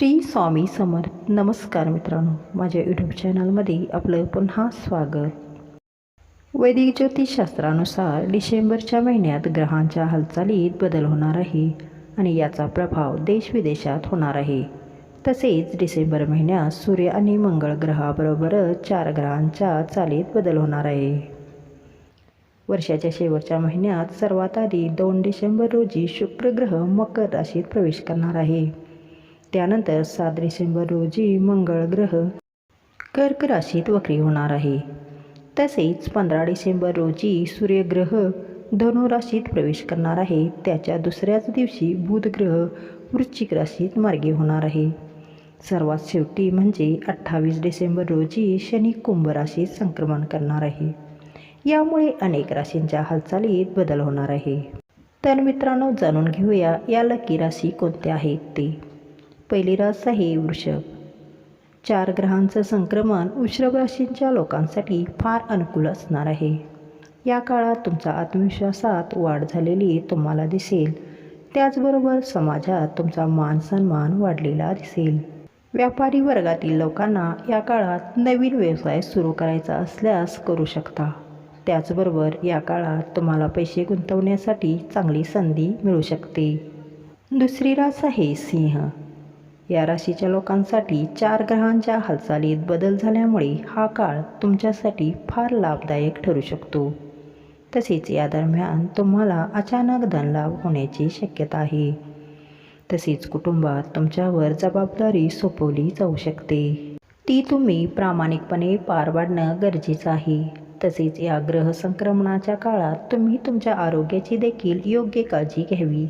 श्री स्वामी समर्थ. नमस्कार मित्रांनो. माझ्या यूट्यूब चॅनलमध्ये आपलं पुन्हा स्वागत. वैदिक ज्योतिषशास्त्रानुसार डिसेंबरच्या महिन्यात ग्रहांच्या हालचालीत बदल होणार आहे आणि याचा प्रभाव देशविदेशात होणार आहे. तसेच डिसेंबर महिन्यात सूर्य आणि मंगळ ग्रहाबरोबरच चार ग्रहांच्या चालीत बदल होणार आहे. वर्षाच्या शेवटच्या महिन्यात सर्वात आधी दोन डिसेंबर रोजी शुक्र ग्रह मकर राशीत प्रवेश करणार आहे. त्यानंतर सात डिसेंबर रोजी मंगळ ग्रह कर्क राशीत वक्री होणार आहे. तसेच पंधरा डिसेंबर रोजी सूर्यग्रह धनुराशीत प्रवेश करणार आहे. त्याच्या दुसऱ्याच दिवशी बुधग्रह वृश्चिक राशीत मार्गी होणार आहे. सर्वात शेवटी म्हणजे अठ्ठावीस डिसेंबर रोजी शनी कुंभ राशीत संक्रमण करणार आहे. यामुळे अनेक राशींच्या हालचालीत बदल होणार आहे. तर मित्रांनो जाणून घेऊया या लकी राशी कोणत्या आहेत ते. पहिली रास आहे वृषभ चार ग्रहांचं संक्रमण वृषभ राशींच्या लोकांसाठी फार अनुकूल असणार आहे. या काळात तुमचा आत्मविश्वासात वाढ झालेली तुम्हाला दिसेल. त्याचबरोबर समाजात तुमचा मान सन्मान वाढलेला दिसेल. व्यापारी वर्गातील लोकांना या काळात नवीन व्यवसाय सुरू करायचा असल्यास करू शकता. त्याचबरोबर या काळात तुम्हाला पैसे गुंतवण्यासाठी चांगली संधी मिळू शकते. दुसरी रास आहे सिंह. या राशीच्या लोकांसाठी चार ग्रहांच्या हालचालीत बदल झाल्यामुळे हा काळ तुमच्यासाठी फार लाभदायक ठरू शकतो. तसेच या दरम्यान तुम्हाला अचानक धनलाभ होण्याची शक्यता आहे. तसेच कुटुंबात तुमच्यावर जबाबदारी सोपवली जाऊ शकते. ती तुम्ही प्रामाणिकपणे पार पाडणं गरजेचं आहे. तसेच या ग्रह संक्रमणाच्या काळात तुम्ही तुमच्या आरोग्याची देखील योग्य काळजी घ्यावी.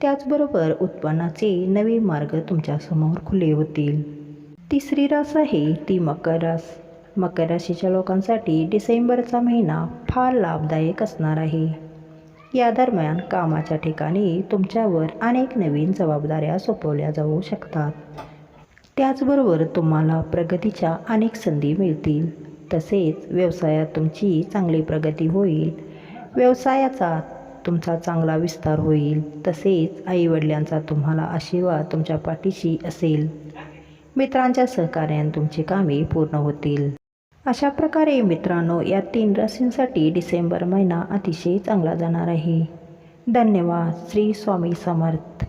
त्याचबरोबर उत्पन्नाचे नवे मार्ग तुमच्यासमोर खुले होतील. तिसरी रास आहे ती मकर रास. मकर राशीच्या लोकांसाठी डिसेंबरचा महिना फार लाभदायक असणार आहे. या दरम्यान कामाच्या ठिकाणी तुमच्यावर अनेक नवीन जबाबदाऱ्या सोपवल्या जाऊ शकतात. त्याचबरोबर तुम्हाला प्रगतीच्या अनेक संधी मिळतील. तसेच व्यवसायात तुमची चांगली प्रगती होईल. व्यवसायाचा तुमचा चांगला विस्तार होईल. तसेच आईवडिलांचा तुम्हाला आशीर्वाद तुमच्या पाठीशी असेल. मित्रांच्या सहकार्याने तुमची कामे पूर्ण होतील. अशा प्रकारे मित्रांनो या तीन राशींसाठी डिसेंबर महिना अतिशय चांगला जाणार आहे. धन्यवाद. श्री स्वामी समर्थ.